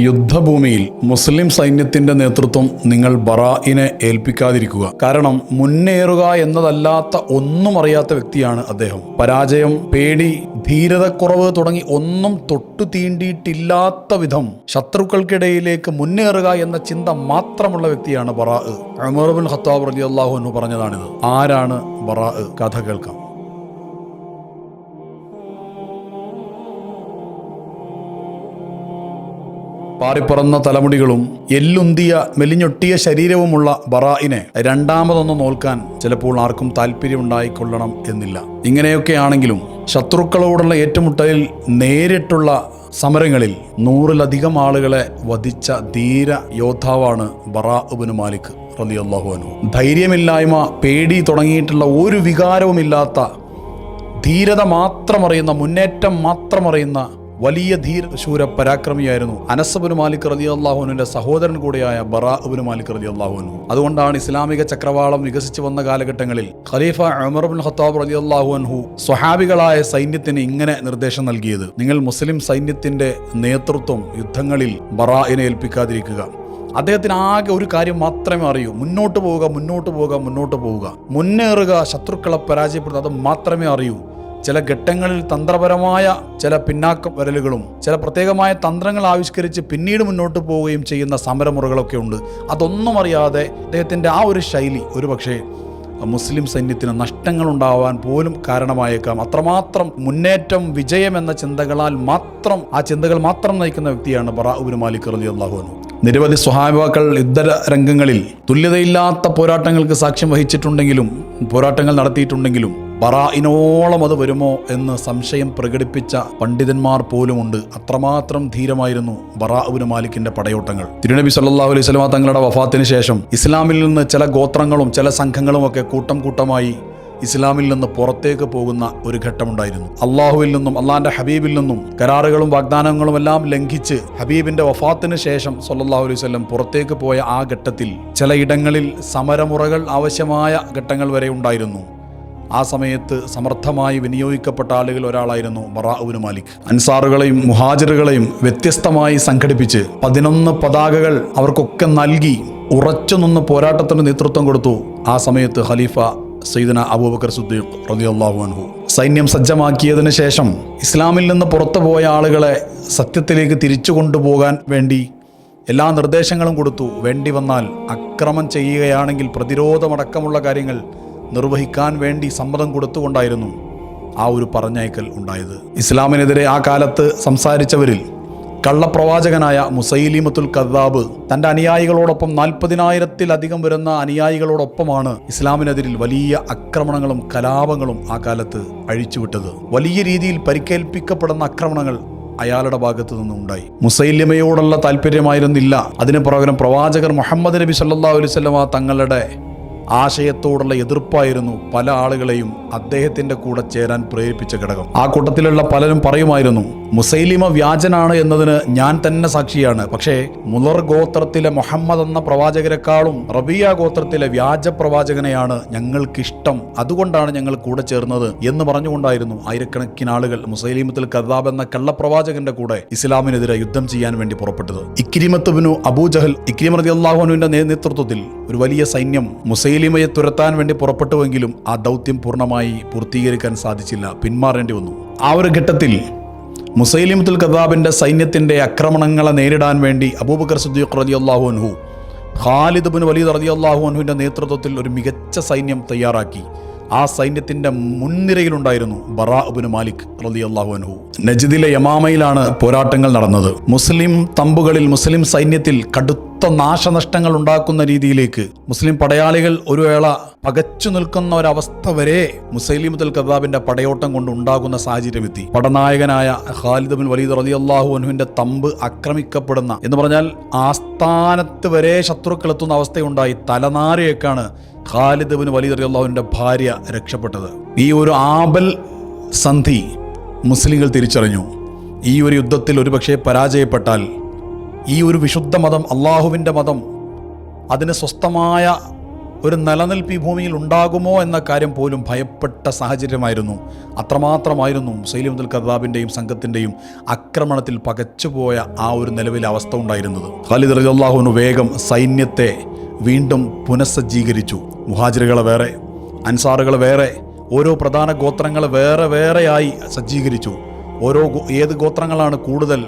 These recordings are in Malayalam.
യുദ്ധഭൂമിയിൽ മുസ്ലിം സൈന്യത്തിന്റെ നേതൃത്വം നിങ്ങൾ ബറായിനെ ഏൽപ്പിക്കാതിരിക്കുക. കാരണം മുന്നേറുക എന്നതല്ലാത്ത ഒന്നും അറിയാത്ത വ്യക്തിയാണ് അദ്ദേഹം. പരാജയം പേടി ധീരതക്കുറവ് തുടങ്ങി ഒന്നും തൊട്ടു തീണ്ടിയിട്ടില്ലാത്ത വിധം ശത്രുക്കൾക്കിടയിലേക്ക് മുന്നേറുക എന്ന ചിന്ത മാത്രമുള്ള വ്യക്തിയാണ് ബറാ അമർബുൽ ഖത്താബ് റലി അള്ളാഹു എന്ന് പറഞ്ഞതാണിത്. ആരാണ് ബറാ കഥ കേൾക്കാം. പാറിപ്പറന്ന തലമുടികളും എല്ലുന്തിയ മെലിഞ്ഞൊട്ടിയ ശരീരവുമുള്ള ബറായിനെ രണ്ടാമതൊന്ന് നോൽക്കാൻ ചിലപ്പോൾ ആർക്കും താല്പര്യമുണ്ടായിക്കൊള്ളണം എന്നില്ല. ഇങ്ങനെയൊക്കെയാണെങ്കിലും ശത്രുക്കളോടുള്ള ഏറ്റുമുട്ടലിൽ നേരിട്ടുള്ള സമരങ്ങളിൽ നൂറിലധികം ആളുകളെ വധിച്ച ധീര യോദ്ധാവാണ് ബറാഉബിന് മാലിക് റലിയല്ലാഹു ധൈര്യമില്ലായ്മ പേടി തുടങ്ങിയിട്ടുള്ള ഒരു വികാരവുമില്ലാത്ത ധീരത മാത്രമറിയുന്ന മുന്നേറ്റം മാത്രമറിയുന്ന വലിയ ധീര ശൂര പരാക്രമിയായിരുന്നു. അനസബുൻ മാലിക് റതി അള്ളാഹുനുവിന്റെ സഹോദരൻ കൂടിയായ ബറാബുൻ മാലിക് റതി അള്ളാഹുനു അതുകൊണ്ടാണ് ഇസ്ലാമിക ചക്രവാളം വികസിച്ചു വന്ന കാലഘട്ടങ്ങളിൽ ഖലീഫ ഉമർബുൽ ഹത്താബ് റതി അള്ളാഹുഅൻഹു സ്വഹാബികളായ സൈന്യത്തിന് ഇങ്ങനെ നിർദ്ദേശം നൽകിയത്. നിങ്ങൾ മുസ്ലിം സൈന്യത്തിന്റെ നേതൃത്വം യുദ്ധങ്ങളിൽ ബറായിനെ ഏൽപ്പിക്കാതിരിക്കുക. അദ്ദേഹത്തിന് ആകെ ഒരു കാര്യം മാത്രമേ അറിയൂ. മുന്നോട്ട് പോവുക മുന്നോട്ട് പോവുക മുന്നോട്ട് പോവുക. മുന്നേറുക ശത്രുക്കളെ പരാജയപ്പെടുത്തുക അത് മാത്രമേ അറിയൂ. ചില ഘട്ടങ്ങളിൽ തന്ത്രപരമായ ചില പിന്നാക്ക വരലുകളും ചില പ്രത്യേകമായ തന്ത്രങ്ങൾ ആവിഷ്കരിച്ച് പിന്നീട് മുന്നോട്ട് പോവുകയും ചെയ്യുന്ന സമരമുറകളൊക്കെ ഉണ്ട്. അതൊന്നും അറിയാതെ അദ്ദേഹത്തിന്റെ ആ ഒരു ശൈലി ഒരുപക്ഷേ മുസ്ലിം സൈന്യത്തിന് നഷ്ടങ്ങൾ ഉണ്ടാവാൻ പോലും കാരണമായേക്കാം. അത്രമാത്രം മുന്നേറ്റം വിജയം എന്ന ചിന്തകളാൽ മാത്രം ആ ചിന്തകൾ മാത്രം നയിക്കുന്ന വ്യക്തിയാണ് ബറാഉബിൻ മാലിക് റലി അള്ളാഹുനു നിരവധി സ്വഹാബാക്കൾ ഇതര രംഗങ്ങളിൽ തുല്യതയില്ലാത്ത പോരാട്ടങ്ങൾക്ക് സാക്ഷ്യം വഹിച്ചിട്ടുണ്ടെങ്കിലും പോരാട്ടങ്ങൾ നടത്തിയിട്ടുണ്ടെങ്കിലും ബറായിനോളം അത് വരുമോ എന്ന് സംശയം പ്രകടിപ്പിച്ച പണ്ഡിതന്മാർ പോലുമുണ്ട്. അത്രമാത്രം ധീരമായിരുന്നു ബറാഉബിന് മാലിക്കിന്റെ പടയോട്ടങ്ങൾ. തിരുനബി സല്ലാഹു അലൈഹി സ്വലമ തങ്ങളുടെ വഫാത്തിന് ശേഷം ഇസ്ലാമിൽ നിന്ന് ചില ഗോത്രങ്ങളും ചില സംഘങ്ങളും ഒക്കെ കൂട്ടം കൂട്ടമായി ഇസ്ലാമിൽ നിന്ന് പുറത്തേക്ക് പോകുന്ന ഒരു ഘട്ടമുണ്ടായിരുന്നു. അള്ളാഹുവിൽ നിന്നും അള്ളാഹിന്റെ ഹബീബിൽ നിന്നും കരാറുകളും വാഗ്ദാനങ്ങളും എല്ലാം ലംഘിച്ച് ഹബീബിന്റെ വഫാത്തിന് ശേഷം സല്ലാഹു അലൈഹി വല്ലം പുറത്തേക്ക് പോയ ആ ഘട്ടത്തിൽ ചിലയിടങ്ങളിൽ സമരമുറകൾ ആവശ്യമായ ഘട്ടങ്ങൾ വരെ ഉണ്ടായിരുന്നു. ആ സമയത്ത് സമർത്ഥമായി വിനിയോഗിക്കപ്പെട്ട ആളുകൾ ഒരാളായിരുന്നു ബറാഉബിന് മാലിക്. അൻസാറുകളെയും മുഹാജിറുകളെയും വ്യത്യസ്തമായി സംഘടിപ്പിച്ച് പതിനൊന്ന് പതാകകൾ അവർക്കൊക്കെ നൽകി ഉറച്ചു നിന്ന് പോരാട്ടത്തിന് നേതൃത്വം കൊടുത്തു. ആ സമയത്ത് ഖലീഫ സയ്യിദന അബൂബക്കർ സുദ്ദീഖ് റളിയല്ലാഹു അൻഹു. സൈന്യം സജ്ജമാക്കിയതിനു ശേഷം ഇസ്ലാമിൽ നിന്ന് പുറത്തു പോയ ആളുകളെ സത്യത്തിലേക്ക് തിരിച്ചു കൊണ്ടുപോകാൻ വേണ്ടി എല്ലാ നിർദ്ദേശങ്ങളും കൊടുത്തു. വേണ്ടി വന്നാൽ അക്രമം ചെയ്യുകയാണെങ്കിൽ പ്രതിരോധമടക്കമുള്ള കാര്യങ്ങൾ നിർവഹിക്കാൻ വേണ്ടി സമ്മതം കൊടുത്തുകൊണ്ടായിരുന്നു ആ ഒരു പറഞ്ഞയക്കൽ ഉണ്ടായത്. ഇസ്ലാമിനെതിരെ ആ കാലത്ത് സംസാരിച്ചവരിൽ കള്ളപ്രവാചകനായ മുസൈലിമത്തുൽ കദ്ദാബ് തന്റെ അനുയായികളോടൊപ്പം നാൽപ്പതിനായിരത്തിലധികം വരുന്ന അനുയായികളോടൊപ്പമാണ് ഇസ്ലാമിനെതിരിൽ വലിയ ആക്രമണങ്ങളും കലാപങ്ങളും ആ കാലത്ത് അഴിച്ചുവിട്ടത്. വലിയ രീതിയിൽ പരിക്കേൽപ്പിക്കപ്പെടുന്ന ആക്രമണങ്ങൾ അയാളുടെ ഭാഗത്തു നിന്നുണ്ടായി മുസൈലിമയോടുള്ള താല്പര്യമായിരുന്നില്ല അതിന് പകരം പ്രവാചകർ മുഹമ്മദ് നബി സല്ലാ അലൈവല്ല തങ്ങളുടെ ആശയത്തോടുള്ള എതിർപ്പായിരുന്നു പല ആളുകളെയും അദ്ദേഹത്തിന്റെ കൂടെ ചേരാൻ പ്രേരിപ്പിച്ച ഘടകം. ആ കൂട്ടത്തിലുള്ള പലരും പറയുമായിരുന്നു മുസൈലിമ വ്യാജനാണ് എന്നതിന് ഞാൻ തന്നെ സാക്ഷിയാണ്. പക്ഷേ മുലർ ഗോത്രത്തിലെ മുഹമ്മദ് എന്ന പ്രവാചകരെക്കാളും റബിയ ഗോത്രത്തിലെ വ്യാജ പ്രവാചകനെയാണ് ഞങ്ങൾക്കിഷ്ടം. അതുകൊണ്ടാണ് ഞങ്ങൾ കൂടെ ചേർന്നത് എന്ന് പറഞ്ഞുകൊണ്ടായിരുന്നു ആയിരക്കണക്കിന് ആളുകൾ മുസൈലിമത്തിൽ കദാബ് എന്ന കള്ളപ്രവാചകന്റെ കൂടെ ഇസ്ലാമിനെതിരെ യുദ്ധം ചെയ്യാൻ വേണ്ടി പുറപ്പെട്ടത്. ഇക്രിമത്തുബിനു അബൂജഹൽ ഇക്രിം റതി അള്ളാഹുനുവിന്റെ നേതൃത്വത്തിൽ ഒരു വലിയ സൈന്യം മുസൈലിമയെ തുരത്താൻ വേണ്ടി പുറപ്പെട്ടുവെങ്കിലും ആ ദൗത്യം പൂർണമായി പൂർത്തീകരിക്കാൻ സാധിച്ചില്ല. പിന്മാറേണ്ടി വന്നു. ആ ഒരു ഘട്ടത്തിൽ മുസൈലിമത്തുൽ കദാബിന്റെ സൈന്യത്തിന്റെ ആക്രമണങ്ങളെ നേരിടാൻ വേണ്ടി അബൂബക്കർ സുദ്ദീഖ് റതി അള്ളാഹു അൻഹു ഖാലിദ് ബിൻ വലീദ് റതി അള്ളാഹു അൻഹുവിന്റെ നേതൃത്വത്തിൽ ഒരു മികച്ച സൈന്യം തയ്യാറാക്കി. ആ സൈന്യത്തിന്റെ മുൻനിരയിലുണ്ടായിരുന്നു ബറാബിന് മാലിക് റലി അള്ളാഹു അൻഹു. നജിദിലെ യമാമയിലാണ് പോരാട്ടങ്ങൾ നടന്നത്. മുസ്ലിം തമ്പുകളിൽ മുസ്ലിം സൈന്യത്തിൽ കടുത്ത നാശനഷ്ടങ്ങൾ ഉണ്ടാക്കുന്ന രീതിയിലേക്ക് മുസ്ലിം പടയാളികൾ ഒരു വേള പകച്ചു നിൽക്കുന്ന ഒരവസ്ഥ വരെ മുസൈലിമുൽ കദാബിന്റെ പടയോട്ടം കൊണ്ട് ഉണ്ടാകുന്ന സാഹചര്യമെത്തി. പടനായകനായ ഖാലിദ് ബിൻ വലീദ് റലി അള്ളാഹു അനുവിന്റെ തമ്പ് ആക്രമിക്കപ്പെടുന്ന എന്ന് പറഞ്ഞാൽ ആസ്ഥാനത്ത് വരെ ശത്രുക്കൾ എത്തുന്ന അവസ്ഥയുണ്ടായി. തലനാരിയേക്കാണ് ഖാലിദ് ബിൻ വലീദ് റലി അള്ളാഹുവിന്റെ ഭാര്യ രക്ഷപ്പെട്ടത്. ഈ ഒരു ആബൽ സന്ധി മുസ്ലിങ്ങൾ തിരിച്ചറിഞ്ഞു. ഈ ഒരു യുദ്ധത്തിൽ ഒരുപക്ഷെ പരാജയപ്പെട്ടാൽ ഈ ഒരു വിശുദ്ധ മതം അള്ളാഹുവിന്റെ മതം അതിന് സ്വസ്ഥമായ ഒരു നിലനിൽപ്പ് ഈ ഭൂമിയിൽ ഉണ്ടാകുമോ എന്ന കാര്യം പോലും ഭയപ്പെട്ട സാഹചര്യമായിരുന്നു. അത്രമാത്രമായിരുന്നു സൈലിമുദ്ദുൽ കദാബിന്റെയും സംഘത്തിന്റെയും ആക്രമണത്തിൽ പകച്ചുപോയ ആ ഒരു നിലവിലെ അവസ്ഥ ഉണ്ടായിരുന്നത്. ഖാലിദ് റജാഹുവിന് വേഗം സൈന്യത്തെ വീണ്ടും പുനഃസജ്ജീകരിച്ചു. മുഹാജിറുകളെ വേറെ അൻസാറുകൾ വേറെ ഓരോ പ്രധാന ഗോത്രങ്ങൾ വേറെ വേറെയായി സജ്ജീകരിച്ചു. ഓരോ ഏത് ഗോത്രങ്ങളാണ് കൂടുതൽ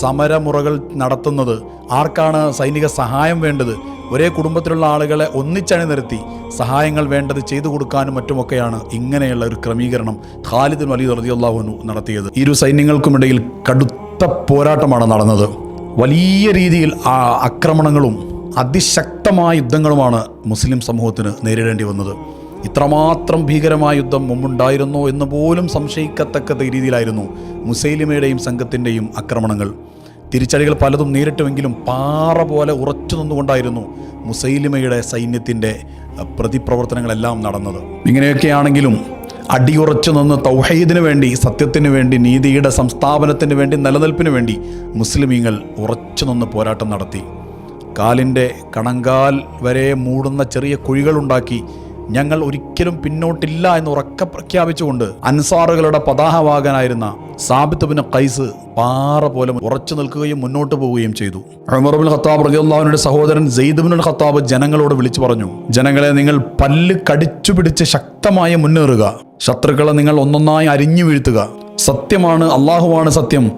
സമരമുറകൾ നടത്തുന്നത്? ആർക്കാണ് സൈനിക സഹായം വേണ്ടത്? ഒരേ കുടുംബത്തിലുള്ള ആളുകളെ ഒന്നിച്ചണി നിർത്തി സഹായങ്ങൾ വേണ്ടത് ചെയ്തു കൊടുക്കാനും മറ്റുമൊക്കെയാണ് ഇങ്ങനെയുള്ള ഒരു ക്രമീകരണം ഖാലിദ് വലിയ റതിയുള്ളാഹുനു നടത്തിയത്. ഇരു സൈന്യങ്ങൾക്കുമിടയിൽ കടുത്ത പോരാട്ടമാണ് നടന്നത്. വലിയ രീതിയിൽ ആക്രമണങ്ങളും അതിശക്തമായ യുദ്ധങ്ങളുമാണ് മുസ്ലിം സമൂഹത്തിന് നേരിടേണ്ടി വന്നത്. ഇത്രമാത്രം ഭീകരമായ യുദ്ധം മുമ്പുണ്ടായിരുന്നോ എന്ന് പോലും സംശയിക്കത്തക്ക രീതിയിലായിരുന്നു മുസൈലിമയുടെയും സംഘത്തിന്റെയും ആക്രമണങ്ങൾ. തിരിച്ചടികൾ പലതും നേരിട്ടുമെങ്കിലും പാറ പോലെ ഉറച്ചു നിന്നുകൊണ്ടായിരുന്നു മുസൈലിമയുടെ സൈന്യത്തിന്റെ പ്രതിപ്രവർത്തനങ്ങളെല്ലാം നടന്നത്. ഇങ്ങനെയൊക്കെയാണെങ്കിലും അടിയുറച്ചു നിന്ന് തൗഹീദിന് വേണ്ടി സത്യത്തിന് വേണ്ടി നീതിയുടെ സംസ്ഥാപനത്തിന് വേണ്ടി നിലനിൽപ്പിന് വേണ്ടി മുസ്ലിമീങ്ങൾ ഉറച്ചു നിന്ന് പോരാട്ടം നടത്തി. കാലിന്റെ കണങ്കാൽ വരെ മൂടുന്ന ചെറിയ കുഴികളുണ്ടാക്കി ഞങ്ങൾ ഒരിക്കലും പിന്നോട്ടില്ല എന്ന് ഉറക്കെ പ്രഖ്യാപിച്ചുകൊണ്ട് അൻസാറുകളുടെ പതാഹവാകനായിരുന്ന സാബിത്ത് ബിൻ ഖൈസ് പാറ പോലെ ഉറച്ചു നിൽക്കുകയും മുന്നോട്ട് പോവുകയും ചെയ്തു. ഉമർബിൻ ഖത്താബ് റളിയല്ലാഹുവിന്റെ സഹോദരൻ ജെയ്ദുബിൻ ബിൻ ഖത്താബ് ജനങ്ങളോട് വിളിച്ചു പറഞ്ഞു ജനങ്ങളെ നിങ്ങൾ പല്ല് കടിച്ചു പിടിച്ച് ശക്തമായി മുന്നേറുക. ശത്രുക്കളെ നിങ്ങൾ ഒന്നൊന്നായി അരിഞ്ഞു വീഴ്ത്തുക. സത്യമാണ് അള്ളാഹുവാണ് സത്യം.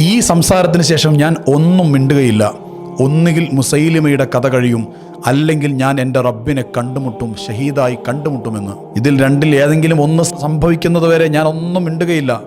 ഈ സംസാരത്തിന് ശേഷം ഞാൻ ഒന്നും മിണ്ടുകയില്ല. ഒന്നുകിൽ മുസൈലിമയുടെ കഥ കഴിയും അല്ലെങ്കിൽ ഞാൻ എന്റെ റബ്ബിനെ കണ്ടുമുട്ടും ഷഹീദായി കണ്ടുമുട്ടുമെന്ന്. ഇതിൽ രണ്ടിൽ ഏതെങ്കിലും ഒന്ന് സംഭവിക്കുന്നത് വരെ ഞാൻ ഒന്നും മിണ്ടുകയില്ല.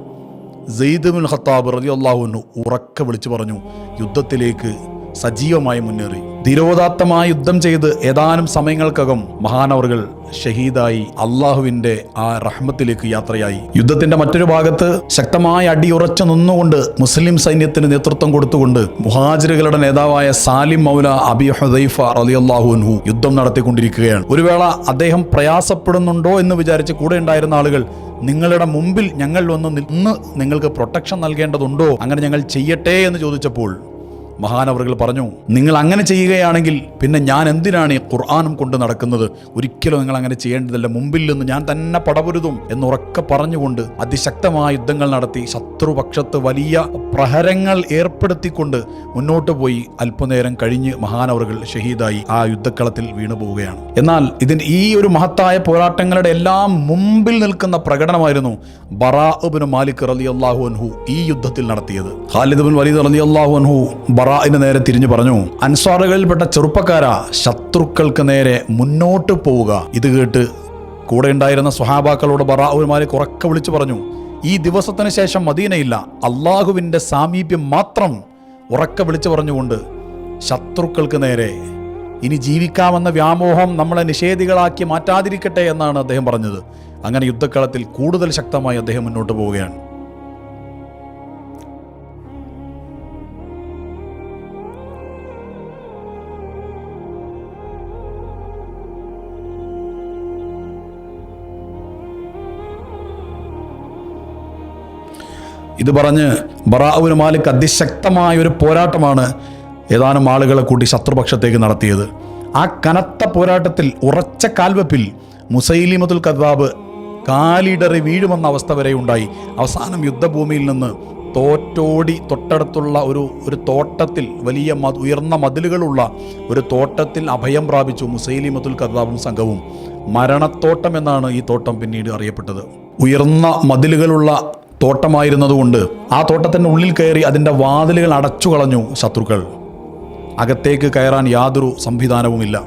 സെയ്ദുൽ ഖത്താബ് റതിയല്ലാഹുവിന് ഉറക്കെ വിളിച്ചു പറഞ്ഞു യുദ്ധത്തിലേക്ക് സജീവമായി മുന്നേറി. ധീരോദാത്തമായ യുദ്ധം ചെയ്ത് ഏതാനും സമയങ്ങൾക്കകം മഹാനവറുകൾ ഷഹീദായി അള്ളാഹുവിന്റെ ആ റഹ്മത്തിലേക്ക് യാത്രയായി. യുദ്ധത്തിന്റെ മറ്റൊരു ഭാഗത്ത് ശക്തമായ അടിയുറച്ചു നിന്നുകൊണ്ട് മുസ്ലിം സൈന്യത്തിന് നേതൃത്വം കൊടുത്തുകൊണ്ട് മുഹാജിറുകളുടെ നേതാവായ സാലിം മൗല അബി ഹുദൈഫ റളിയല്ലാഹുൻഹു യുദ്ധം നടത്തിക്കൊണ്ടിരിക്കുകയാണ്. ഒരു വേള അദ്ദേഹം പ്രയാസപ്പെടുന്നുണ്ടോ എന്ന് വിചാരിച്ച് കൂടെ ഉണ്ടായിരുന്ന ആളുകൾ നിങ്ങളുടെ മുമ്പിൽ ഞങ്ങൾ വന്ന് നിന്ന് നിങ്ങൾക്ക് പ്രൊട്ടക്ഷൻ നൽകേണ്ടതുണ്ടോ? അങ്ങനെ ഞങ്ങൾ ചെയ്യട്ടെ എന്ന് ചോദിച്ചപ്പോൾ മഹാനവറുകൾ പറഞ്ഞു നിങ്ങൾ അങ്ങനെ ചെയ്യുകയാണെങ്കിൽ പിന്നെ ഞാൻ എന്തിനാണ് ഈ ഖുർആാനും കൊണ്ട് നടക്കുന്നത്? ഒരിക്കലും നിങ്ങൾ അങ്ങനെ ചെയ്യേണ്ടതല്ല. മുമ്പിൽ നിന്ന് ഞാൻ തന്നെ പടപൊരുതും എന്നുറക്കെ പറഞ്ഞുകൊണ്ട് അതിശക്തമായ യുദ്ധങ്ങൾ നടത്തി ശത്രുപക്ഷത്ത് വലിയ പ്രഹരങ്ങൾ ഏർപ്പെടുത്തിക്കൊണ്ട് മുന്നോട്ട് പോയി. അല്പനേരം കഴിഞ്ഞ് മഹാനവറുകൾ ഷഹീദായി ആ യുദ്ധക്കളത്തിൽ വീണു പോവുകയാണ്. എന്നാൽ ഇതിന് ഈ ഒരു മഹത്തായ പോരാട്ടങ്ങളുടെ എല്ലാം മുമ്പിൽ നിൽക്കുന്ന പ്രകടനമായിരുന്നു ബറാബിന് മാലിക് റലി അള്ളാഹു അൻഹു ഈ യുദ്ധത്തിൽ നടത്തിയത്. ഖാലിദ് ബിൻ വലീദ് റലി അള്ളാഹു അൻഹു ബറാഇന് നേരെ തിരിഞ്ഞു പറഞ്ഞു അൻസാറുകളിൽപ്പെട്ട ചെറുപ്പക്കാരാ ശത്രുക്കൾക്ക് നേരെ മുന്നോട്ട് പോവുക. ഇത് കേട്ട് കൂടെ ഉണ്ടായിരുന്ന സ്വഹാബാക്കളോട് ബറാഉൽ കുറക്കെ വിളിച്ചു പറഞ്ഞു ഈ ദിവസത്തിന് ശേഷം മദീനയില്ല അള്ളാഹുവിന്റെ സാമീപ്യം മാത്രം ഉറക്കെ വിളിച്ചു പറഞ്ഞുകൊണ്ട് ശത്രുക്കൾക്ക് നേരെ ഇനി ജീവിക്കാമെന്ന വ്യാമോഹം നമ്മളെ നിഷേധികളാക്കി മാറ്റാതിരിക്കട്ടെ എന്നാണ് അദ്ദേഹം പറഞ്ഞത്. അങ്ങനെ യുദ്ധക്കളത്തിൽ കൂടുതൽ ശക്തമായി അദ്ദേഹം മുന്നോട്ട് പോവുകയാണ്. ഇത് പറഞ്ഞ് ബറാവുന് മാലിക് അതിശക്തമായ ഒരു പോരാട്ടമാണ് ഏതാനും ആളുകളെ കൂട്ടി ശത്രുപക്ഷത്തേക്ക് നടത്തിയത്. ആ കനത്ത പോരാട്ടത്തിൽ ഉറച്ച കാൽവെപ്പിൽ മുസൈലിമത്തുൽ കദ്വാബ് കാലിടറി വീഴുമെന്ന അവസ്ഥ വരെ ഉണ്ടായി. അവസാനം യുദ്ധഭൂമിയിൽ നിന്ന് തോറ്റോടി തൊട്ടടുത്തുള്ള ഒരു ഒരു തോട്ടത്തിൽ വലിയ ഉയർന്ന മതിലുകളുള്ള ഒരു തോട്ടത്തിൽ അഭയം പ്രാപിച്ചു മുസൈലിമത്തുൽ കദ്വാബും സംഘവും. മരണത്തോട്ടം എന്നാണ് ഈ തോട്ടം പിന്നീട് അറിയപ്പെട്ടത്. ഉയർന്ന മതിലുകളുള്ള തോട്ടമായിരുന്നതുകൊണ്ട് ആ തോട്ടത്തിന്റെ ഉള്ളിൽ കയറി അതിന്റെ വാതിലുകൾ അടച്ചു കളഞ്ഞു ശത്രുക്കൾ. അകത്തേക്ക് കയറാൻ യാതൊരു സംവിധാനവുമില്ല.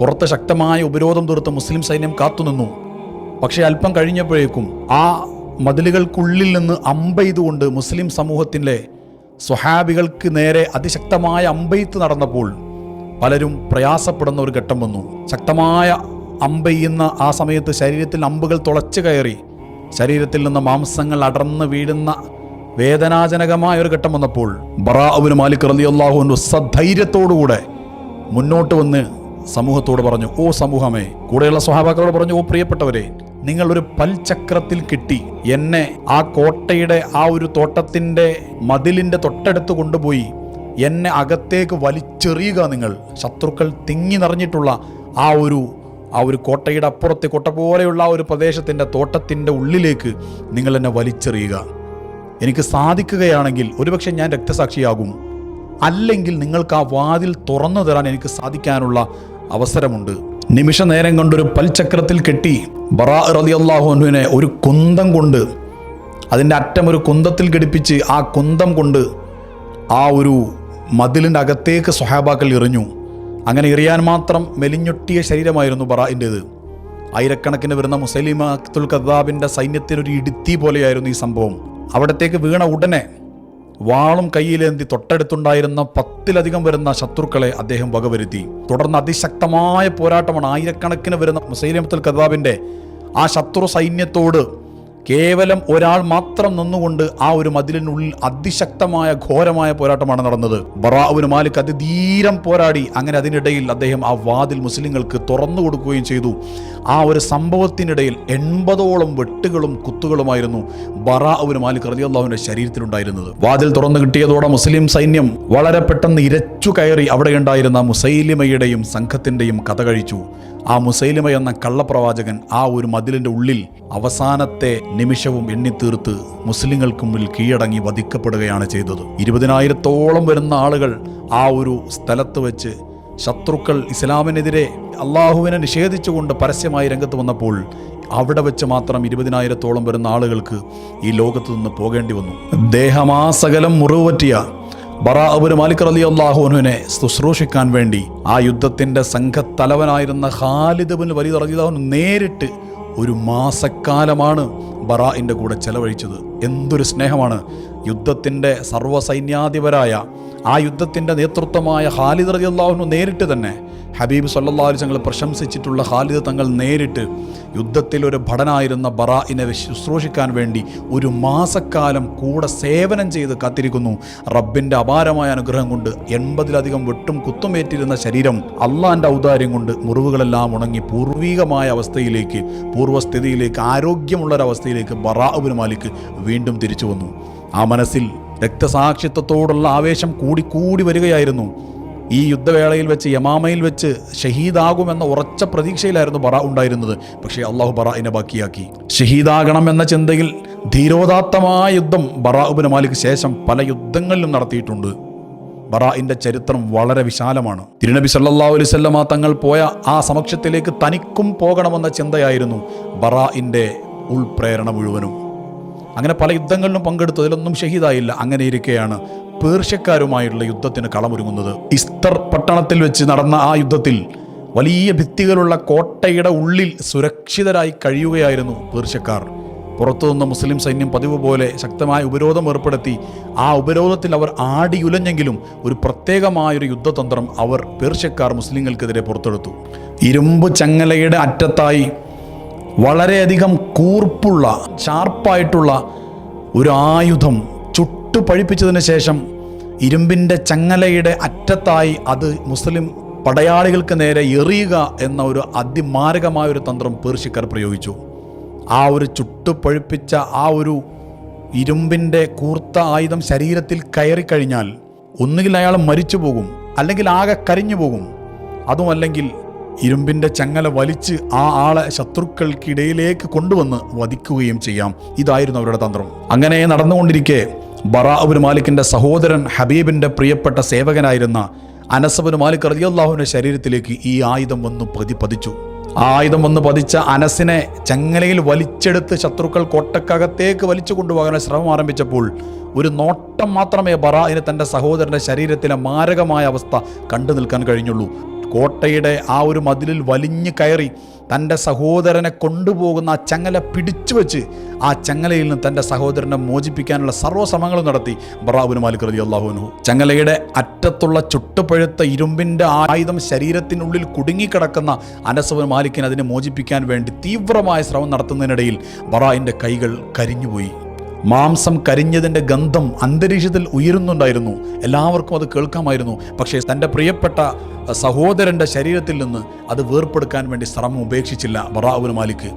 പുറത്ത് ശക്തമായ ഉപരോധം തീർത്ത് മുസ്ലിം സൈന്യം കാത്തുനിന്നു. പക്ഷേ അല്പം കഴിഞ്ഞപ്പോഴേക്കും ആ മതിലുകൾക്കുള്ളിൽ നിന്ന് അമ്പെയ്തുകൊണ്ട് മുസ്ലിം സമൂഹത്തിലെ സ്വഹാബികൾക്ക് നേരെ അതിശക്തമായ അമ്പെയ്ത്ത് നടന്നപ്പോൾ പലരും പ്രയാസപ്പെടുന്ന ഒരു ഘട്ടം വന്നു. ശക്തമായ അമ്പെയ്യുന്ന ആ സമയത്ത് ശരീരത്തിൽ അമ്പുകൾ തുളച്ചു കയറി. ശരീരത്തിൽ നിന്ന് മാംസങ്ങൾ അടർന്ന് വീഴുന്ന വേദനാജനകമായ ഒരു ഘട്ടം വന്നപ്പോൾ ബറാഅബുൽ മാലിക് റളിയല്ലാഹു സധൈര്യത്തോടുകൂടെ മുന്നോട്ട് വന്ന് സമൂഹത്തോട് പറഞ്ഞു ഓ സമൂഹമേ കൂടെയുള്ള സ്വഭാവക്കളോട് പറഞ്ഞു ഓ പ്രിയപ്പെട്ടവരെ നിങ്ങൾ ഒരു പൽചക്രത്തിൽ കിട്ടി. എന്നെ ആ കോട്ടയുടെ ആ ഒരു തോട്ടത്തിന്റെ മതിലിന്റെ തൊട്ടടുത്ത് കൊണ്ടുപോയി എന്നെ അകത്തേക്ക് വലിച്ചെറിയുക നിങ്ങൾ. ശത്രുക്കൾ തിങ്ങി നിറഞ്ഞിട്ടുള്ള ആ ഒരു ആ ഒരു കോട്ടയുടെ അപ്പുറത്ത് കോട്ട പോലെയുള്ള ആ ഒരു പ്രദേശത്തിന്റെ തോട്ടത്തിന്റെ ഉള്ളിലേക്ക് നിങ്ങൾ എന്നെ വലിച്ചെറിയുക. എനിക്ക് സാധിക്കുകയാണെങ്കിൽ ഒരുപക്ഷെ ഞാൻ രക്തസാക്ഷിയാകും. അല്ലെങ്കിൽ നിങ്ങൾക്ക് ആ വാതിൽ തുറന്നു തരാൻ എനിക്ക് സാധിക്കാനുള്ള അവസരമുണ്ട്. നിമിഷ നേരം കൊണ്ടൊരു പൽചക്രത്തിൽ കെട്ടി ബറാ റതി അള്ളാഹുവിനെ ഒരു കുന്തം കൊണ്ട് അതിന്റെ അറ്റം ഒരു കുന്തത്തിൽ ഘടിപ്പിച്ച് ആ കുന്തം കൊണ്ട് ആ ഒരു മതിലിന്റെ അകത്തേക്ക് സ്വഹാബാക്കൾ എറിഞ്ഞു. അങ്ങനെ എറിയാൻ മാത്രം മെലിഞ്ഞൊട്ടിയ ശരീരമായിരുന്നു ബറാഇന്റേത്. ആയിരക്കണക്കിന് വരുന്ന മുസലിം അക്തുൽ കദാബിന്റെ സൈന്യത്തിനൊരു ഇടുത്തി പോലെയായിരുന്നു ഈ സംഭവം. അവിടത്തേക്ക് വീണ ഉടനെ വാളും കയ്യിലേന്തി തൊട്ടടുത്തുണ്ടായിരുന്ന പത്തിലധികം വരുന്ന ശത്രുക്കളെ അദ്ദേഹം വകവരുത്തി. തുടർന്ന് അതിശക്തമായ പോരാട്ടമാണ് ആയിരക്കണക്കിന് വരുന്ന മുസൈലിമത്തുൽ കദാബിന്റെ ആ ശത്രു സൈന്യത്തോട് കേവലം ഒരാൾ മാത്രം നിന്നുകൊണ്ട് ആ ഒരു മതിലിനുള്ളിൽ അതിശക്തമായ ഘോരമായ പോരാട്ടമാണ് നടന്നത്. ബറാവുന് മാലിക് അതിധീരം പോരാടി. അങ്ങനെ അതിനിടയിൽ അദ്ദേഹം ആ വാതിൽ മുസ്ലിങ്ങൾക്ക് തുറന്നു കൊടുക്കുകയും ചെയ്തു. ആ ഒരു സംഭവത്തിനിടയിൽ എൺപതോളം വെട്ടുകളും കുത്തുകളുമായിരുന്നു ബറാവുന് മാലിക് റതിയുള്ളാഹുവിന്റെ ശരീരത്തിലുണ്ടായിരുന്നത്. വാതിൽ തുറന്നു കിട്ടിയതോടെ മുസ്ലിം സൈന്യം വളരെ പെട്ടെന്ന് ഇരച്ചു കയറി അവിടെ ഉണ്ടായിരുന്ന മുസൈലിമയുടെയും സംഘത്തിന്റെയും കഥ കഴിച്ചു. ആ മുസൈലിമ എന്ന കള്ളപ്രവാചകൻ ആ ഒരു മതിലിന്റെ ഉള്ളിൽ അവസാനത്തെ നിമിഷവും എണ്ണിത്തീർത്ത് മുസ്ലിങ്ങൾക്ക് മുമ്പിൽ കീഴടങ്ങി വധിക്കപ്പെടുകയാണ് ചെയ്തത്. ഇരുപതിനായിരത്തോളം വരുന്ന ആളുകൾ ആ ഒരു സ്ഥലത്ത് വെച്ച് ശത്രുക്കൾ ഇസ്ലാമിനെതിരെ അള്ളാഹുവിനെ നിഷേധിച്ചുകൊണ്ട് പരസ്യമായി രംഗത്ത് വന്നപ്പോൾ അവിടെ വെച്ച് മാത്രം ഇരുപതിനായിരത്തോളം വരുന്ന ആളുകൾക്ക് ഈ ലോകത്തു നിന്ന് പോകേണ്ടി വന്നു. ദേഹമാസകലം മുറിവ് പറ്റിയ ബറാഅബുൽ മാലിക് അലി അള്ളാഹുനുവിനെ ശുശ്രൂഷിക്കാൻ വേണ്ടി ആ യുദ്ധത്തിന്റെ സംഘത്തലവനായിരുന്ന ഖാലിദ് ബിൻ വലീദ് റലിദാഹുൻ നേരിട്ട് ഒരു മാസക്കാലമാണ് ബറാഇന്റെ കൂടെ ചെലവഴിച്ചത്. എന്തൊരു സ്നേഹമാണ്. യുദ്ധത്തിന്റെ സർവസൈന്യാധിപരായ ആ യുദ്ധത്തിന്റെ നേതൃത്വമായ ഖാലിദ് റലി അള്ളാഹുനു നേരിട്ട് തന്നെ ഹബീബ് സല്ലാ തങ്ങൾ പ്രശംസിച്ചിട്ടുള്ള ഖാലിദ് തങ്ങൾ നേരിട്ട് യുദ്ധത്തിൽ ഒരു ഭടനായിരുന്ന ബറാഇനെ ശുശ്രൂഷിക്കാൻ വേണ്ടി ഒരു മാസക്കാലം കൂടെ സേവനം ചെയ്ത് കാത്തിരിക്കുന്നു. റബ്ബിന്റെ അപാരമായ അനുഗ്രഹം കൊണ്ട് എൺപതിലധികം വെട്ടും കുത്തുമേറ്റിരുന്ന ശരീരം അള്ളാന്റെ ഔദാര്യം കൊണ്ട് മുറിവുകളെല്ലാം ഉണങ്ങി പൂർവീകമായ അവസ്ഥയിലേക്ക് പൂർവസ്ഥിതിയിലേക്ക് ആരോഗ്യമുള്ളൊരവസ്ഥയിലേക്ക് ബറാഅബുൽ മാലിക്ക് വീണ്ടും തിരിച്ചു വന്നു. ആ മനസ്സിൽ രക്തസാക്ഷിത്വത്തോടുള്ള ആവേശം കൂടിക്കൂടി വരികയായിരുന്നു. ഈ യുദ്ധവേളയിൽ വെച്ച് യമാമയിൽ വെച്ച് ഷഹീദാകുമെന്ന ഉറച്ച പ്രതീക്ഷയിലായിരുന്നു ബറ ഉണ്ടായിരുന്നത്. പക്ഷേ അള്ളാഹു ബറാഇനെ ബാക്കിയാക്കി. ഷഹീദാകണം എന്ന ചിന്തയിൽ ധീരോദാത്തമായ യുദ്ധം ബറാഉബിന് മാലിക് ശേഷം പല യുദ്ധങ്ങളിലും നടത്തിയിട്ടുണ്ട്. ബറാഇന്റെ ചരിത്രം വളരെ വിശാലമാണ്. തിരുനബി സല്ലല്ലാഹു അലൈഹി വസല്ലമ തങ്ങൾ പോയ ആ സമക്ഷത്തിലേക്ക് തനിക്കും പോകണമെന്ന ചിന്തയായിരുന്നു ബറാഇന്റെ ഉൾപ്രേരണ മുഴുവനും. അങ്ങനെ പല യുദ്ധങ്ങളിലും പങ്കെടുത്തു അതിലൊന്നും ഷഹീദായില്ല. അങ്ങനെ ഇരിക്കെയാണ് പേർഷ്യക്കാരുമായിട്ടുള്ള യുദ്ധത്തിന് കളമൊരുങ്ങുന്നത്. ഇസ്തർ പട്ടണത്തിൽ വെച്ച് നടന്ന ആ യുദ്ധത്തിൽ വലിയ ഭിത്തികളുള്ള കോട്ടയുടെ ഉള്ളിൽ സുരക്ഷിതരായി കഴിയുകയായിരുന്നു പേർഷ്യക്കാർ. പുറത്തുനിന്ന് മുസ്ലിം സൈന്യം പതിവ് പോലെ ശക്തമായ ഉപരോധം ഏർപ്പെടുത്തി ആ ഉപരോധത്തിൽ അവർ ആടിയുലഞ്ഞെങ്കിലും ഒരു പ്രത്യേകമായൊരു യുദ്ധതന്ത്രം അവർ പേർഷ്യക്കാർ മുസ്ലിങ്ങൾക്കെതിരെ പുറത്തെടുത്തു. ഇരുമ്പ് ചങ്ങലയുടെ അറ്റത്തായി വളരെയധികം കൂർപ്പുള്ള ഷാർപ്പായിട്ടുള്ള ഒരു ആയുധം ചുട്ടു പഴിപ്പിച്ചതിന് ശേഷം ഇരുമ്പിന്റെ ചങ്ങലയുടെ അറ്റത്തായി അത് മുസ്ലിം പടയാളികൾക്ക് നേരെ എറിയുക എന്ന ഒരു അതിമാരകമായ ഒരു തന്ത്രം പേർഷ്യക്കാർ പ്രയോഗിച്ചു. ആ ഒരു ചുട്ടുപഴുപ്പിച്ച ആ ഒരു ഇരുമ്പിന്റെ കൂർത്ത ആയുധം ശരീരത്തിൽ കയറിക്കഴിഞ്ഞാൽ ഒന്നുകിൽ അയാൾ മരിച്ചു പോകും അല്ലെങ്കിൽ ആകെ കരിഞ്ഞു പോകും. അതുമല്ലെങ്കിൽ ഇരുമ്പിന്റെ ചങ്ങല വലിച്ച് ആ ആളെ ശത്രുക്കൾക്കിടയിലേക്ക് കൊണ്ടുവന്ന് വധിക്കുകയും ചെയ്യാം. ഇതായിരുന്നു അവരുടെ തന്ത്രം. അങ്ങനെ നടന്നുകൊണ്ടിരിക്കെ ബറാഅബുൻ മാലിക്കിന്റെ സഹോദരൻ ഹബീബിന്റെ പ്രിയപ്പെട്ട സേവകനായിരുന്ന അനസബുൻ മാലിക് റളിയല്ലാഹുവിന്റെ ശരീരത്തിലേക്ക് ഈ ആയുധം വന്ന് പതി പതിച്ചു ആ ആയുധം വന്ന് പതിച്ച അനസിനെ ചങ്ങലയിൽ വലിച്ചെടുത്ത് ശത്രുക്കൾ കോട്ടക്കകത്തേക്ക് വലിച്ചു കൊണ്ടുപോകാൻ ശ്രമം ആരംഭിച്ചപ്പോൾ ഒരു നോട്ടം മാത്രമേ ബറാഇന് തന്റെ സഹോദരന്റെ ശരീരത്തിലെ മാരകമായ അവസ്ഥ കണ്ടു നിൽക്കാൻ കഴിഞ്ഞുള്ളൂ. കോട്ടയുടെ ആ ഒരു മതിലിൽ വലിഞ്ഞു കയറി തന്റെ സഹോദരനെ കൊണ്ടുപോകുന്ന ആ ചങ്ങല പിടിച്ചു വെച്ച് ആ ചങ്ങലയിൽ നിന്ന് തന്റെ സഹോദരനെ മോചിപ്പിക്കാനുള്ള സർവശ്രമങ്ങളും നടത്തി. ബറാബുന് മാലിക് റതി അള്ളാഹുനു ചങ്ങലയുടെ അറ്റത്തുള്ള ചുട്ടുപഴുത്ത ഇരുമ്പിന്റെ ആയുധം ശരീരത്തിനുള്ളിൽ കുടുങ്ങിക്കിടക്കുന്ന അനസബുൻ മാലിക്കിനെ അതിനെ മോചിപ്പിക്കാൻ വേണ്ടി തീവ്രമായ ശ്രമം നടത്തുന്നതിനിടയിൽ ബറായിന്റെ കൈകൾ കരിഞ്ഞുപോയി. മാംസം കരിഞ്ഞതിന്റെ ഗന്ധം അന്തരീക്ഷത്തിൽ ഉയരുന്നുണ്ടായിരുന്നു. എല്ലാവർക്കും അത് കേൾക്കാമായിരുന്നു. പക്ഷേ തന്റെ പ്രിയപ്പെട്ട സഹോദരന്റെ ശരീരത്തിൽ നിന്ന് അത് വേർപ്പെടുക്കാൻ വേണ്ടി ശ്രമം ഉപേക്ഷിച്ചില്ല ബറാവുൽ മാലിക്.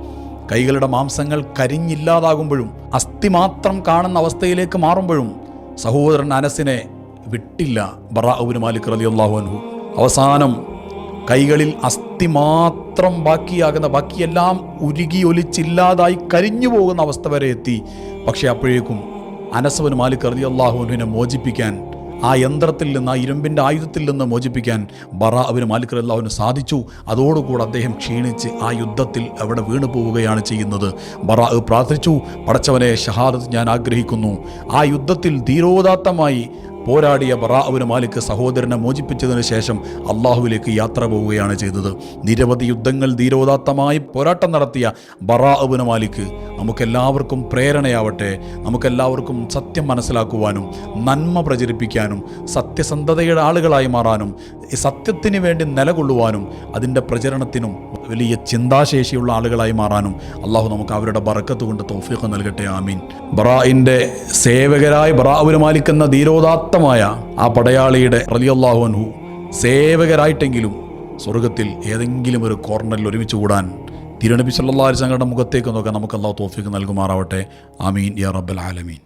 കൈകളുടെ മാംസങ്ങൾ കരിഞ്ഞില്ലാതാകുമ്പോഴും അസ്ഥി മാത്രം കാണുന്ന അവസ്ഥയിലേക്ക് മാറുമ്പോഴും സഹോദരൻ അനസിനെ വിട്ടില്ല ബറാവുൽ മാലിക് റലി അള്ളാഹു അൻഹു. അവസാനം കൈകളിൽ അസ്ഥി മാത്രം ബാക്കിയാകുന്ന ബാക്കിയെല്ലാം ഉരുകി ഒലിച്ചില്ലാതായി കരിഞ്ഞു പോകുന്ന അവസ്ഥ വരെ എത്തി. പക്ഷേ അപ്പോഴേക്കും അനസവന് മാലിക് റതി അള്ളാഹുവിനെ മോചിപ്പിക്കാൻ ആ യന്ത്രത്തിൽ നിന്ന് ആ ഇരുമ്പിന്റെ ആയുധത്തിൽ നിന്ന് മോചിപ്പിക്കാൻ ബറ അവന് മാലിക് അള്ളാഹുവിന് സാധിച്ചു. അതോടുകൂടെ അദ്ദേഹം ക്ഷീണിച്ച് ആ യുദ്ധത്തിൽ അവിടെ വീണു പോവുകയാണ് ചെയ്യുന്നത്. ബറ പ്രാർത്ഥിച്ചു പടച്ചവനെ ഷഹാദത്ത് ഞാൻ ആഗ്രഹിക്കുന്നു. ആ യുദ്ധത്തിൽ ധീരോദാത്തമായി പോരാടിയ ബറാഅബിന് മാലിക് സഹോദരനെ മോചിപ്പിച്ചതിന് ശേഷം അള്ളാഹുവിലേക്ക് യാത്ര പോവുകയാണ് ചെയ്തത്. നിരവധി യുദ്ധങ്ങൾ ധീരോദാത്തമായി പോരാട്ടം നടത്തിയ ബറാഅബിന് മാലിക് നമുക്കെല്ലാവർക്കും പ്രേരണയാവട്ടെ. നമുക്കെല്ലാവർക്കും സത്യം മനസ്സിലാക്കുവാനും നന്മ പ്രചരിപ്പിക്കാനും സത്യസന്ധതയുടെ ആളുകളായി മാറാനും ഈ സത്യത്തിന് വേണ്ടി നിലകൊള്ളുവാനും അതിന്റെ പ്രചരണത്തിനും വലിയ ചിന്താശേഷിയുള്ള ആളുകളായി മാറാനും അള്ളാഹു നമുക്ക് അവരുടെ ബറക്കത്ത് കൊണ്ട് തൗഫീഖ് നൽകട്ടെ ആമീൻ. ബറായിന്റെ സേവകരായി ബറാവുന് മാലിക്കുന്ന ധീരോദാത്തമായ ആ പടയാളിയുടെ റലിയല്ലാഹു അൻഹു സേവകരായിട്ടെങ്കിലും സ്വർഗത്തിൽ ഏതെങ്കിലും ഒരു കോർണറിൽ ഒരുമിച്ച് കൂടാൻ തിരുനബി സല്ലാ സംഘടന മുഖത്തേക്ക് നോക്കാൻ നമുക്ക് അള്ളാഹു തോഫിക്ക് നൽകുമാറാവട്ടെ ആമീൻ യാ റബ്ബൽ ആലമീൻ.